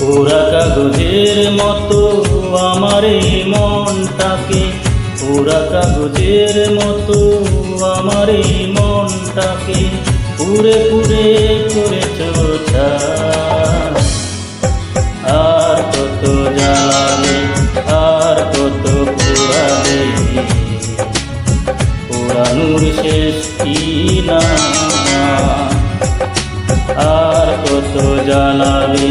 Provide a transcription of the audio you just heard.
কাগজের মতো আমার এই মনটাকে। পুরা কাগজের মতো আমার এই মনটাকে। পুরে পুরে করেছ আর কত জ্বালাবে আর কত পুরাবে পুরানুর শেষ কি না? আর কত জ্বালাবে